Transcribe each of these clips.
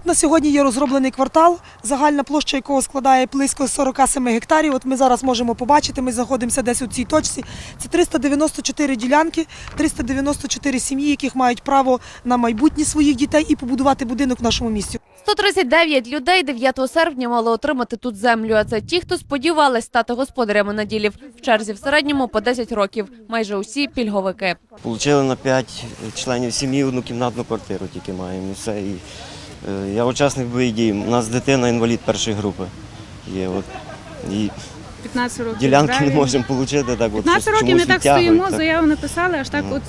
От на сьогодні є розроблений квартал, загальна площа якого складає близько 47 гектарів. От ми зараз можемо побачити, ми знаходимося десь у цій точці. Це 394 ділянки, 394 сім'ї, яких мають право на майбутнє своїх дітей і побудувати будинок в нашому місті. 139 людей 9 серпня мали отримати тут землю. А це ті, хто сподівались стати господарями наділів. В черзі в середньому по 10 років. Майже усі пільговики. Получили на 5 членів сім'ї однокімнатну квартиру тільки маємо. І все. І, я учасник бойових дій. У нас дитина інвалід першої групи є. От. І 15 років. ділянки не правильно. можемо отримати. Так, от, 15 щось років ми чомусь так відтягують, стоїмо, так. заяву написали, аж так Ну. от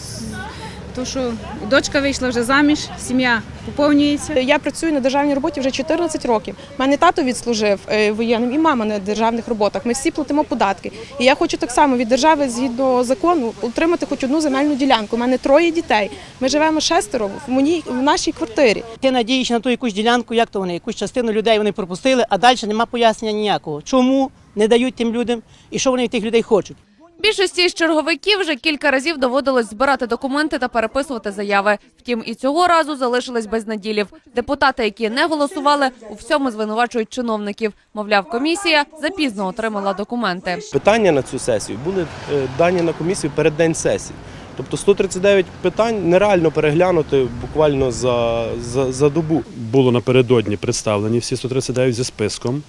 то, що дочка вийшла вже заміж, сім'я поповнюється. Я працюю на державній роботі вже 14 років. У мене тато відслужив е, воєнним і мама на державних роботах. Ми всі платимо податки. І я хочу так само від держави, згідно закону, отримати хоч одну земельну ділянку. У мене троє дітей. Ми живемо шестеро в моїй в нашій квартирі. Ти надієш на ту якусь ділянку, як то вони, якусь частину людей вони пропустили, а далі нема пояснення ніякого. Чому не дають тим людям і що вони від тих людей хочуть? Більшості з черговиків вже кілька разів доводилось збирати документи та переписувати заяви. Втім, і цього разу залишились без наділів. Депутати, які не голосували, у всьому звинувачують чиновників. Мовляв, комісія запізно отримала документи. Питання на цю сесію були е, дані на комісію перед день сесії. Тобто 139 питань нереально переглянути буквально за, за, за добу. було напередодні представлені всі 139 зі списком.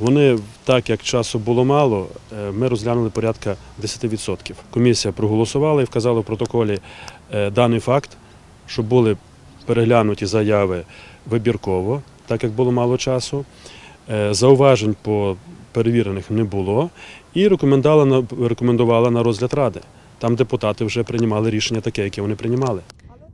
Вони, так як часу було мало, е, ми розглянули порядка 10%. Комісія проголосувала і вказала в протоколі е, даний факт, що були переглянуті заяви вибірково, так як було мало часу. Е, Зауважень по перевірених не було і рекомендувала на, розгляд ради. Там депутати вже приймали рішення таке, яке вони приймали.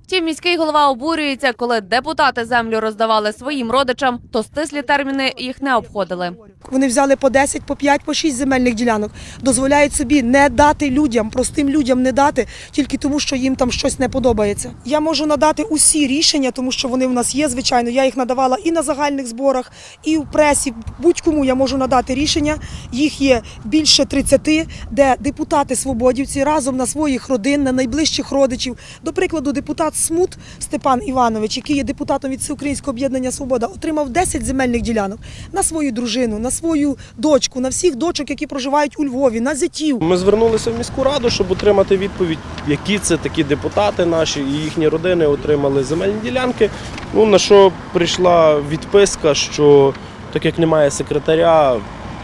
Втім, міський голова обурюється, коли депутати землю роздавали своїм родичам, то стислі терміни їх не обходили. Вони взяли по 10, по 5, по 6 земельних ділянок. Дозволяють собі не дати людям, простим людям не дати, тільки тому, що їм там щось не подобається. Я можу надати усі рішення, тому що вони в нас є, звичайно. Я їх надавала і на загальних зборах, і в пресі. Будь-кому я можу надати рішення. Їх є більше 30, де депутати свободівці разом на своїх родин, на найближчих родичів. До прикладу, депутат Смут Степан Іванович, який є депутатом від Всеукраїнського об'єднання Свобода, отримав 10 земельних ділянок на свою дружину, на свою дочку, на всіх дочок, які проживають у Львові, на зятів. Ми звернулися в міську раду, щоб отримати відповідь, які це такі депутати наші і їхні родини отримали земельні ділянки. Ну на що прийшла відписка, що так як немає секретаря,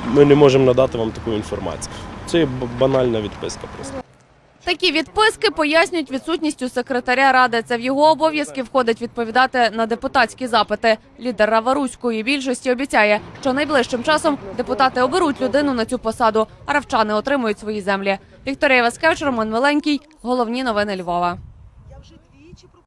ми не можемо надати вам таку інформацію. Це банальна відписка просто. Такі відписки пояснюють відсутністю секретаря ради. Це в його обов'язки входить відповідати на депутатські запити. Лідер Раваруської більшості обіцяє, що найближчим часом депутати оберуть людину на цю посаду, а равчани отримують свої землі. Вікторія Васкевич, Роман Миленький. Головні новини Львова.